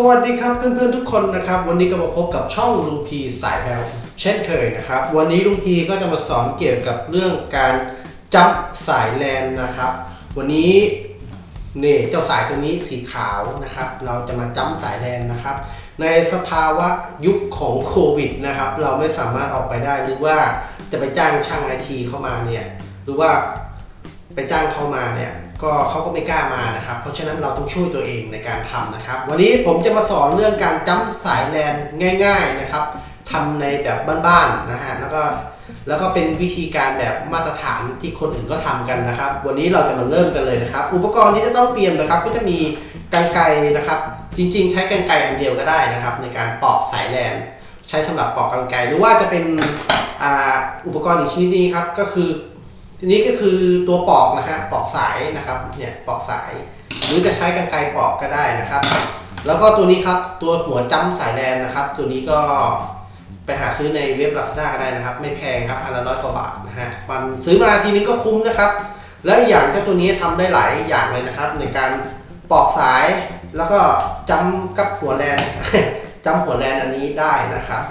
สวัสดีครับเพื่อนๆทุกคนนะครับ วันนี้ก็มาพบกับช่องลุงพีสายแววเช่นเคยนะครับ วันนี้ลุงพีก็จะมาสอนเกี่ยวกับเรื่องการจับสายแลนนะครับ วันนี้นี่เจ้าสายตัวนี้สีขาวนะครับ เราจะมาจับสายแลนนะครับ ในสภาวะยุคของโควิดนะครับ เราไม่สามารถออกไปได้หรือว่าจะไปจ้างช่างไอทีเข้ามาเนี่ยหรือว่าไปจ้างเข้ามาเนี่ย ก็เขาก็ไม่กล้ามานะครับ เพราะฉะนั้นเราต้องช่วยตัวเองในการทำนะครับ วันนี้ผมจะมาสอนเรื่องการจ้ำสายแลนง่าย ๆนะครับทำในแบบบ้านๆนะฮะแล้วก็แล้วก็เป็นวิธีการแบบมาตรฐานที่คนอื่นก็ทำกันนะครับ วันนี้เราจะมาเริ่มกันเลยนะครับ อุปกรณ์ที่จะต้องเตรียมนะครับ ก็จะมีกรรไกนะครับ จริง ๆ ใช้กรรไกอันเดียวก็ได้นะครับ ในการปอกสายแลนใช้สำหรับปอกกรรไกหรือว่าจะเป็นออุปกรณ์อีกชนิดนี้ครับก็คือ ทีนี้ก็คือตัวปอกนะฮะปอกสายนะครับเนี่ยปอกสาย หรือจะใช้กรรไกรปอกก็ได้นะครับ แล้วก็ตัวนี้ครับตัวหัวจ้ำสายแลนนะครับ ตัวนี้ก็ไปหาซื้อในเว็บลาซาด้าก็ได้นะครับ ไม่แพงครับอันละร้อยกว่าบาทนะฮะมันซื้อมาทีนี้ก็คุ้มนะครับ แล้วอีกอย่างเจ้าตัวนี้ทำได้หลายอย่างเลยนะครับ ในการปอกสายแล้วก็จำกับหัวแลนจำหัวแลนอันนี้ได้นะครับ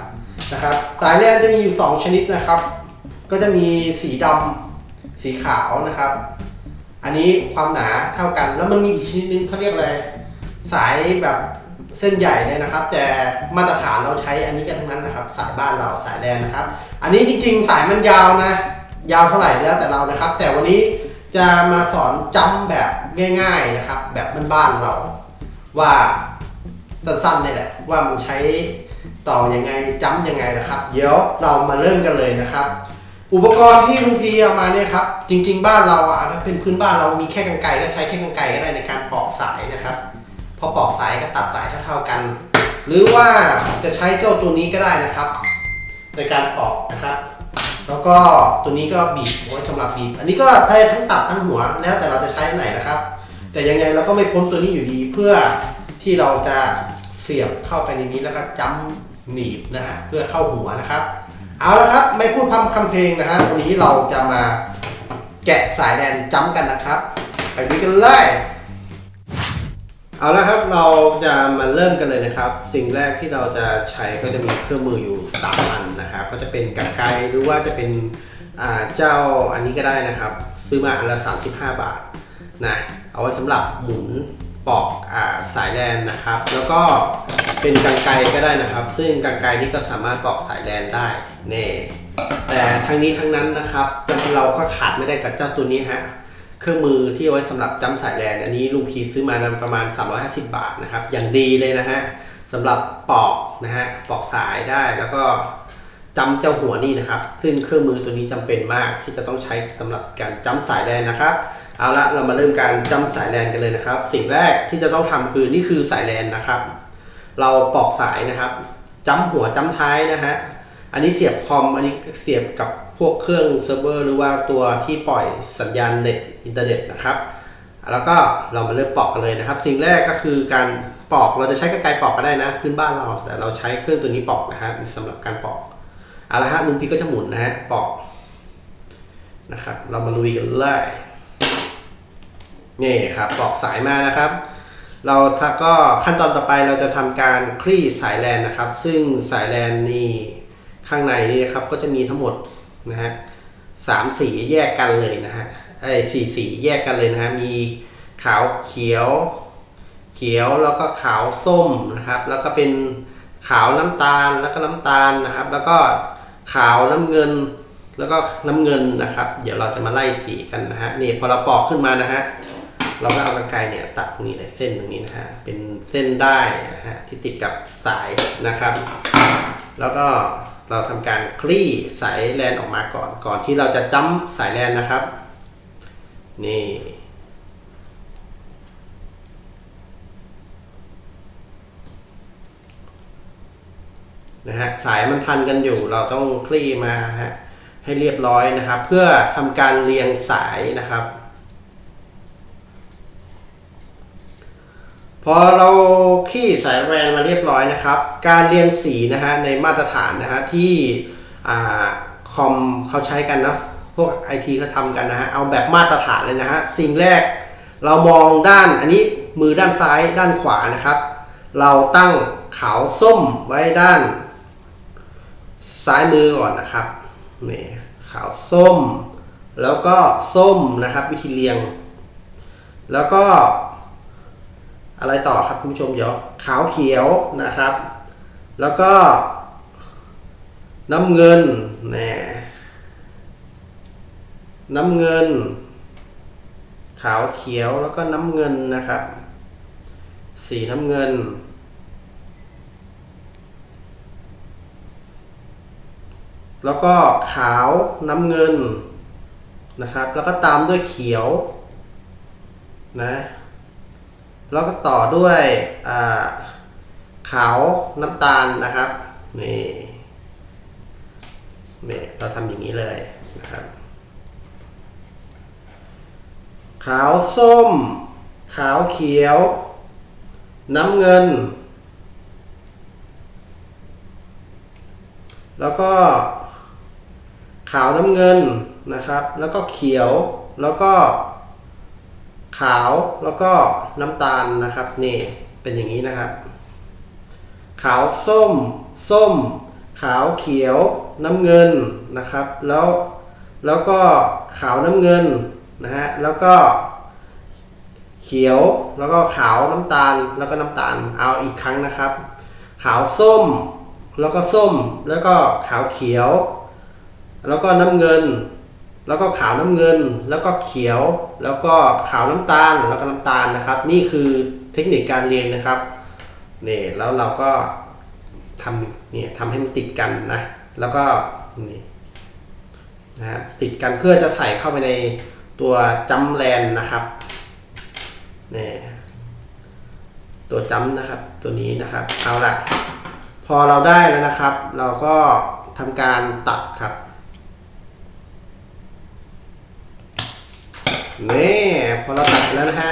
นะครับ สายแลนจะมีอยู่ 2 ชนิดนะครับ ก็จะมีสีดำ สีขาวนะครับ อันนี้ความหนาเท่ากันแล้วมันมีอีกชนิดนึงเขาเรียกอะไรสายแบบเส้นใหญ่เลยนะครับ แต่มาตรฐานเราใช้อันนี้กันทั้งนั้นนะครับ สายบ้านเราสายแดนนะครับ อันนี้จริง ๆ สายมันยาวนะ ยาวเท่าไหร่แล้วแต่เรานะครับ แต่วันนี้จะมาสอนจำแบบง่าย ๆนะครับ แบบบ้านๆเราว่าสั้นๆนี่แหละว่ามันใช้ต่อยังไงจำยังไงนะครับ เดี๋ยวเรามาเริ่มกันเลยนะครับ อุปกรณ์ที่ลุงพีเอามาเนี่ยครับ จริง ๆ บ้านเราอะถ้าเป็นพื้นบ้านเรามีแค่กรรไกรก็ใช้แค่กรรไกรก็ได้ในการปอกสายนะครับ พอปอกสายก็ตัดสายเท่าๆกัน หรือว่าจะใช้เจ้าตัวนี้ก็ได้นะครับ ในการปอกนะครับ แล้วก็ตัวนี้ก็บีบไว้สำหรับบีบ อันนี้ก็ได้ทั้งตัดทั้งหัวแล้วแต่เราจะใช้ไหนนะครับ แต่ยังไงเราก็ไม่พ้นตัวนี้อยู่ดีเพื่อที่เราจะเสียบเข้าไปในนี้แล้วก็จ้ำหนีบนะฮะเพื่อเข้าหัวนะครับ เอาละครับ ไม่พูดพร่ำคำเพลงนะฮะวันนี้เราจะมาแกะสายแดนจ้ำกันนะครับ ไปดูกันเลยเอาละครับเราจะมาเริ่มกันเลยนะครับ สิ่งแรกที่เราจะใช้ก็จะมีเครื่องมืออยู่สามอันนะครับก็จะเป็นกรรไกรหรือว่าจะเป็นเจ้าอันนี้ก็ได้นะครับ ซื้อมาอันละ 35 บาทนะเอาไว้สำหรับหมุน ปอกอาสายแลนนะครับ แล้วก็เป็นกรรไกรก็ได้นะครับ ซึ่งกรรไกรนี้ก็สามารถปอกสายแลนได้เน่แต่ทั้งนี้ทั้งนั้นนะครับเราก็ขาดไม่ได้กับเจ้าตัวนี้ฮะเครื่องมือที่เอาไว้สำหรับจ้ำสายแลนอันนี้ลุงพีซื้อมานประมาณ 350 บาทนะครับ อย่างดีเลยนะฮะสำหรับปอกนะฮะปอกสายได้แล้วก็จำเจ้าหัวนี่นะครับ ซึ่งเครื่องมือตัวนี้จำเป็นมากที่จะต้องใช้สำหรับการจ้ำสายแลนนะครับ เอาละเรามาเริ่มการจ้ำสายแลนกันเลยนะครับ สิ่งแรกที่จะต้องทำคือนี่คือสายแลนนะครับ เราปอกสายนะครับจ้ำหัวจ้ำท้ายนะฮะอันนี้เสียบคอมอันนี้เสียบกับพวกเครื่องเซิร์ฟเวอร์หรือว่าตัวที่ปล่อยสัญญาณเน็ตอินเทอร์เน็ตนะครับ แล้วก็เรามาเริ่มปอกกันเลยนะครับ สิ่งแรกก็คือการปอกเราจะใช้กรรไกปอกก็ได้นะพื้นบ้านเรา แต่เราใช้เครื่องตัวนี้ปอกนะฮะสำหรับการปอกเอาละฮะลุงพี่ก็จะหมุนนะฮะปอกนะครับ เรามาลุยกันเลย นี่ครับปอกสายมานะครับ เราถ้าก็ขั้นตอนต่อไปเราจะทำการคลี่สายแลนนะครับ ซึ่งสายแลนนี่ข้างในนี่นะครับก็จะมีทั้งหมดนะฮะสามสีแยกกันเลยนะฮะไอ้สี่สีแยกกันเลยนะฮะมีขาวเขียว เขียวแล้วก็ขาวส้มนะครับ แล้วก็เป็นขาวน้ำตาลแล้วก็น้ำตาลนะครับ แล้วก็ขาวน้ำเงินแล้วก็น้ำเงินนะครับ เดี๋ยวเราจะมาไล่สีกันนะฮะนี่พอเราปอกขึ้นมานะฮะ เราก็เอากรรไกรเนี่ยตัดตรงนี้เลยเส้นตรงนี้นะฮะเป็นเส้นได้นะฮะที่ติดกับสายนะครับ แล้วก็เราทำการคลี่สายแลนออกมาก่อน ก่อนที่เราจะจ้ำสายแลนนะครับ นี่นะฮะสายมันพันกันอยู่เราต้องคลี่มาฮะให้เรียบร้อยนะครับ เพื่อทำการเรียงสายนะครับ พอเราขี้สายแวนมาเรียบร้อยนะครับ การเรียงสีนะฮะในมาตรฐานนะฮะที่คอมเขาใช้กันนะพวกไอทีเขาทำกันนะฮะเอาแบบมาตรฐานเลยนะฮะสิ่งแรกเรามองด้านอันนี้มือด้านซ้ายด้านขวานะครับ เราตั้งขาวส้มไว้ด้าน ซ้ายมือก่อนนะครับนี่ขาวส้ม แล้วก็ส้มนะครับ วิธีเรียง แล้วก็ อะไรต่อครับคุณผู้ชมเดี๋ยวขาวเขียวนะครับ แล้วก็ น้ำเงินน่น้ำเงิน ขาวเขียวแล้วก็น้ำเงินนะครับ สีน้ำเงิน แล้วก็ขาวน้ำเงินนะครับ แล้วก็ตามด้วยเขียวนะ แล้วก็ต่อด้วยขาวน้ำตาลนะครับนี่นี่เราทำอย่างนี้เลยนะครับ ขาวส้ม ขาวเขียว น้ำเงิน แล้วก็ ขาวน้ำเงินนะครับ แล้วก็เขียวแล้วก็ ขาวแล้วก็น้ำตาลนะครับนี่เป็นอย่างนี้นะครับ ขาวส้ม ส้ม ขาวเขียว น้ำเงินนะครับ แล้วแล้วก็ขาวน้ำเงินนะฮะแล้วก็เขียวแล้วก็ขาวน้ำตาลแล้วก็น้ำตาลเอาอีกครั้งนะครับ ขาวส้ม แล้วก็ส้ม แล้วก็ขาวเขียว แล้วก็น้ำเงิน แล้วก็ขาวน้ำเงิน แล้วก็เขียว แล้วก็ขาวน้ำตาล แล้วก็น้ำตาลนะครับ นี่คือเทคนิคการเรียนนะครับนี่แล้วเราก็ทำเนี่ยทำให้มันติดกันนะ แล้วก็นี่นะฮะติดกันเพื่อจะใส่เข้าไปในตัวจัมแลนนะครับนี่ตัวจัมนะครับ ตัวนี้นะครับ เอาละพอเราได้แล้วนะครับ เราก็ทำการตัดครับ นี่พอเราตัดแล้วนะฮะ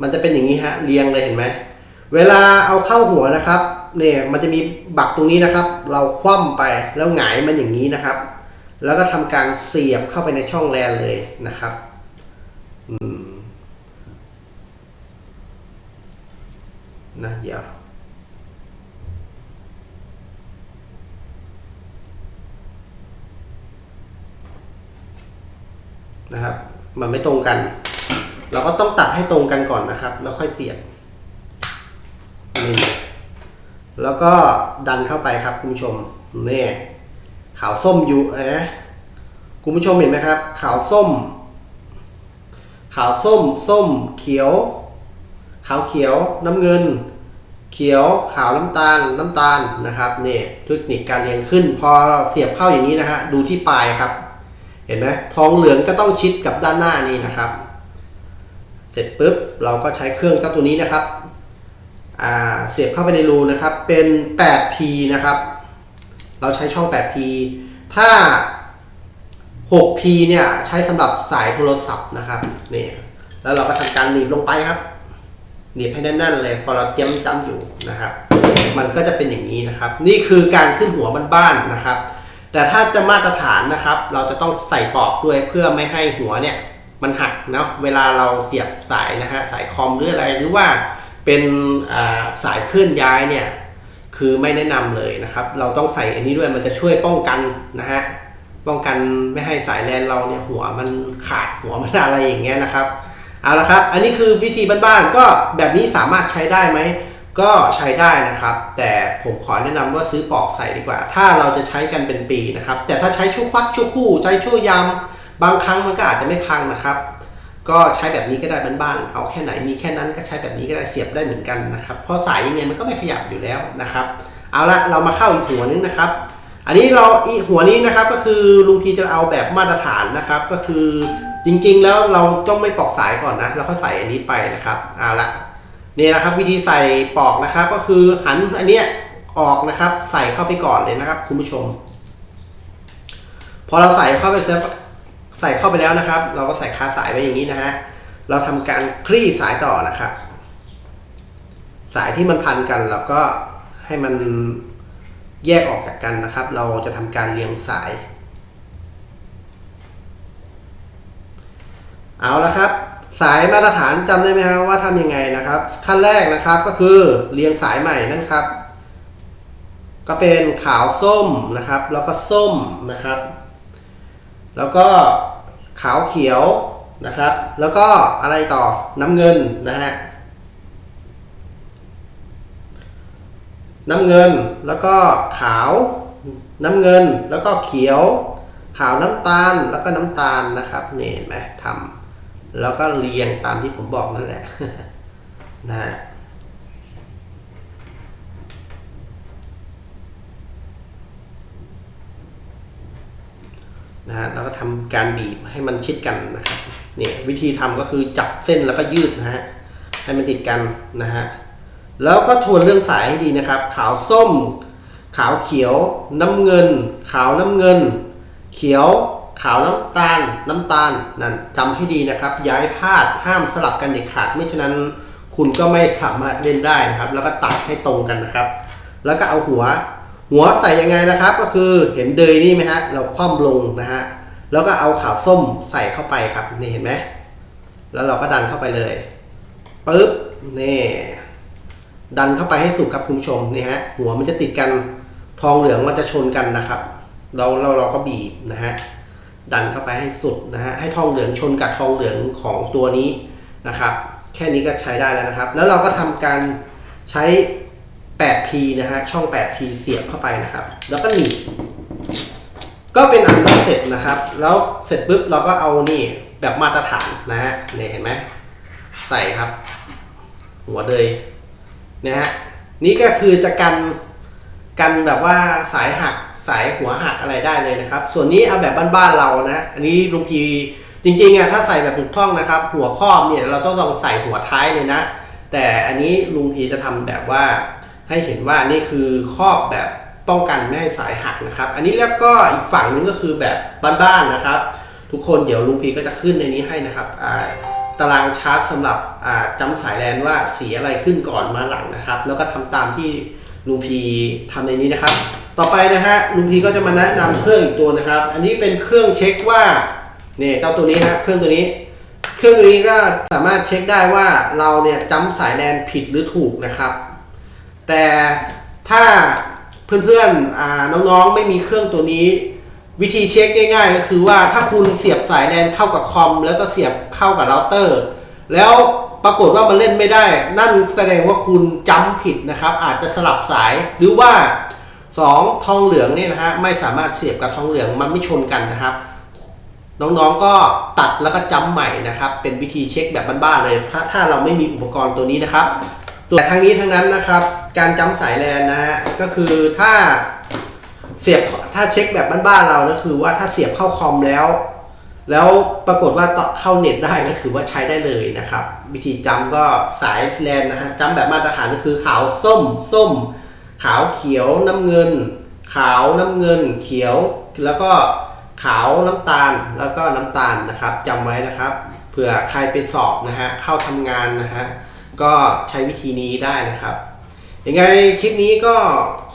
มันจะเป็นอย่างนี้ฮะ เรียงเลยเห็นไหม เวลาเอาเข้าหัวนะครับ เนี่ยมันจะมีบักตรงนี้นะครับ เราคว่ำไปแล้วหงายมันอย่างนี้นะครับ แล้วก็ทำการเสียบเข้าไปในช่องแลนเลยนะครับ อืมนะเดี๋ยวนะครับ มันไม่ตรงกัน เราก็ต้องตัดให้ตรงกันก่อนนะครับ แล้วค่อยเสียบนี่แล้วก็ดันเข้าไปครับคุณผู้ชมนี่ขาวส้มอยู่เอ๊ะคุณผู้ชมเห็นไหมครับ ขาวส้ม ขาวส้ม ส้ม เขียว ขาวเขียว น้ำเงิน เขียว ขาวน้ำตาล น้ำตาลนะครับนี่เทคนิคการเรียงขึ้น พอเราเสียบเข้าอย่างนี้นะฮะดูที่ปลายครับ เห็นไหมทองเหลืองก็ต้องชิดกับด้านหน้านี่นะครับ เสร็จปุ๊บเราก็ใช้เครื่องเจ้าตัวนี้นะครับเสียบเข้าไปในรูนะครับ เป็น 8P นะครับ เราใช้ช่อง 8P ถ้า 6P เนี่ยใช้สำหรับสายโทรศัพท์นะครับนี่แล้วเราก็ทำการหนีบลงไปครับ หนีบให้แน่นๆเลย พอเราเจียมจ้ำอยู่นะครับ มันก็จะเป็นอย่างนี้นะครับ นี่คือการขึ้นหัวบ้านๆนะครับ แต่ถ้าจะมาตรฐานนะครับ เราจะต้องใส่ปลอกด้วยเพื่อไม่ให้หัวเนี่ยมันหักเนาะเวลาเราเสียบสายนะฮะสายคอมหรืออะไรหรือว่าเป็นสายเคลื่อนย้ายเนี่ยคือไม่แนะนำเลยนะครับ เราต้องใส่อันนี้ด้วยมันจะช่วยป้องกันนะฮะป้องกันไม่ให้สายแลนเราเนี่ยหัวมันขาดหัวมันอะไรอย่างเงี้ยนะครับเอาละครับ อันนี้คือวิธีบ้านๆก็แบบนี้สามารถใช้ได้ไหม ก็ใช้ได้นะครับ แต่ผมขอแนะนำว่าซื้อปลอกใส่ดีกว่า ถ้าเราจะใช้กันเป็นปีนะครับ แต่ถ้าใช้ชั่วควักชั่วคู่ใช้ชั่วยามบางครั้งมันก็อาจจะไม่พังนะครับ ก็ใช้แบบนี้ก็ได้บ้านๆเอาแค่ไหนมีแค่นั้นก็ใช้แบบนี้ก็ได้เสียบได้เหมือนกันนะครับเพราะสายยังไงมันก็ไม่ขยับอยู่แล้วนะครับ เอาละเรามาเข้าอีกหัวนึงนะครับ อันนี้เราอีหัวนี้นะครับก็คือลุงพีจะเอาแบบมาตรฐานนะครับ ก็คือจริงๆแล้วเราต้องไม่ปลอกสายก่อนนะแล้วก็ใส่อันนี้ไปนะครับเอาละ นี่นะครับวิธีใส่ปลอกนะครับก็คือหันอันเนี้ยออกนะครับ ใส่เข้าไปก่อนเลยนะครับ คุณผู้ชม พอเราใส่เข้าไปเสร็จใส่เข้าไปแล้วนะครับ เราก็ใส่คาสายไว้อย่างนี้นะฮะเราทำการคลี่สายต่อนะครับ สายที่มันพันกันเราก็ให้มันแยกออกจากกันนะครับ เราจะทำการเรียงสาย เอาละครับ สายมาตรฐานจำได้ไหมครับว่าทำยังไงนะครับ ขั้นแรกนะครับก็คือเรียงสายใหม่นั่นครับ ก็เป็นขาวส้มนะครับ แล้วก็ส้มนะครับ แล้วก็ขาวเขียวนะครับ แล้วก็อะไรต่อน้ำเงินนะฮะน้ำเงินแล้วก็ขาวน้ำเงินแล้วก็เขียว ขาวน้ำตาลแล้วก็น้ำตาลนะครับนี่เห็นไหมทำ แล้วก็เรียงตามที่ผมบอกนั่นแหละนะฮะนะฮะแล้วก็ทำการบีบให้มันชิดกันนะครับเนี่ยวิธีทำก็คือจับเส้นแล้วก็ยืดนะฮะให้มันติดกันนะฮะแล้วก็ทวนเรื่องสายให้ดีนะครับ ขาวส้ม ขาวเขียว น้ำเงิน ขาวน้ำเงิน เขียว ขาวน้ำตาลน้ำตาลนั่นจำให้ดีนะครับย่าให้พาดห้ามสลับกันเด็ดขาดไม่ฉะนั้นคุณก็ไม่สามารถเล่นได้นะครับ แล้วก็ตัดให้ตรงกันนะครับ แล้วก็เอาหัว หัวใส่ยังไงนะครับ ก็คือเห็นเดยนี่ไหมฮะเราคว่ำลงนะฮะแล้วก็เอาขาวส้มใส่เข้าไปครับนี่เห็นไหมแล้วเราก็ดันเข้าไปเลยปึ๊บนี่ดันเข้าไปให้สุดครับคุณผู้ชมนี่ฮะหัวมันจะติดกันทองเหลืองมันจะชนกันนะครับ เราเราเราก็บีบนะฮะ ดันเข้าไปให้สุดนะฮะให้ทองเหลืองชนกับทองเหลืองของตัวนี้นะครับ แค่นี้ก็ใช้ได้แล้วนะครับ แล้วเราก็ทำการใช้ 8P นะฮะช่อง 8P เสียบเข้าไปนะครับ แล้วก็หนีบก็เป็นอันนั้นเสร็จนะครับ แล้วเสร็จปุ๊บเราก็เอานี่แบบมาตรฐานนะฮะเนี่ยเห็นไหมใส่ครับ หัวเลยนะฮะนี่ก็คือจะกันกันแบบว่าสายหัก สายหัวหักอะไรได้เลยนะครับ ส่วนนี้เอาแบบบ้านๆเรานะ อันนี้ลุงพีจริงๆอะถ้าใส่แบบถูกต้องนะครับ หัวครอบเนี่ยเราต้องต้องใส่หัวท้ายเลยนะ แต่อันนี้ลุงพีจะทำแบบว่า ให้เห็นว่านี่คือครอบแบบป้องกันไม่ให้สายหักนะครับ อันนี้แล้วก็อีกฝั่งนึงก็คือแบบบ้านๆนะครับ ทุกคนเดี๋ยวลุงพีก็จะขึ้นในนี้ให้นะครับตารางชาร์ตสำหรับอ่าจำสายแลนว่าสีอะไรขึ้นก่อนมาหลังนะครับ แล้วก็ทำตามที่ลุงพีทำในนี้นะครับ ต่อไปนะฮะลุงพีก็จะมาแนะนำเครื่องอีกตัวนะครับ อันนี้เป็นเครื่องเช็คว่าเนี่ยเจ้าตัวนี้ฮะเครื่องตัวนี้ เครื่องตัวนี้ก็สามารถเช็คได้ว่าเราเนี่ยจำสายแลนผิดหรือถูกนะครับ แต่ถ้าเพื่อนๆน้องๆไม่มีเครื่องตัวนี้ วิธีเช็คง่ายๆ ก็คือว่าถ้าคุณเสียบสายแลนเข้ากับคอม แล้วก็เสียบเข้ากับเราเตอร์ แล้วปรากฏว่ามันเล่นไม่ได้ นั่นแสดงว่าคุณจำผิดนะครับ อาจจะสลับสายหรือว่า สองทองเหลืองเนี่ยนะฮะไม่สามารถเสียบกับทองเหลืองมันไม่ชนกันนะครับ น้องๆก็ตัดแล้วก็จำใหม่นะครับ เป็นวิธีเช็คแบบบ้านๆเลยถ้าถ้าเราไม่มีอุปกรณ์ตัวนี้นะครับส่วนทางนี้ทั้งนั้นนะครับ การจำสายแลนนะฮะก็คือถ้าเสียบถ้าเช็คแบบบ้านๆเราก็คือว่าถ้าเสียบเข้าคอมแล้ว แล้วปรากฏว่าต่อเข้าเน็ตได้ก็ถือว่าใช้ได้เลยนะครับ วิธีจำก็สายแลนนะฮะจำแบบมาตรฐานก็คือขาวส้มส้ม ขาวเขียวน้ำเงิน ขาวน้ำเงิน เขียว แล้วก็ขาวน้ำตาลแล้วก็น้ำตาลนะครับจำไว้นะครับเผื่อใครไปสอบนะฮะเข้าทำงานนะฮะก็ใช้วิธีนี้ได้นะครับยังไงคลิปนี้ก็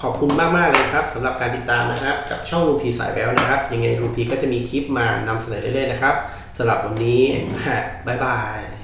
ขอบคุณมากๆเลยครับสำหรับการติดตามนะครับ กับช่องลุงพีสายแววนะครับ ยังไงลุงพีก็จะมีคลิปมานำเสนอเรื่อยๆนะครับสำหรับวันนี้บ๊ายบาย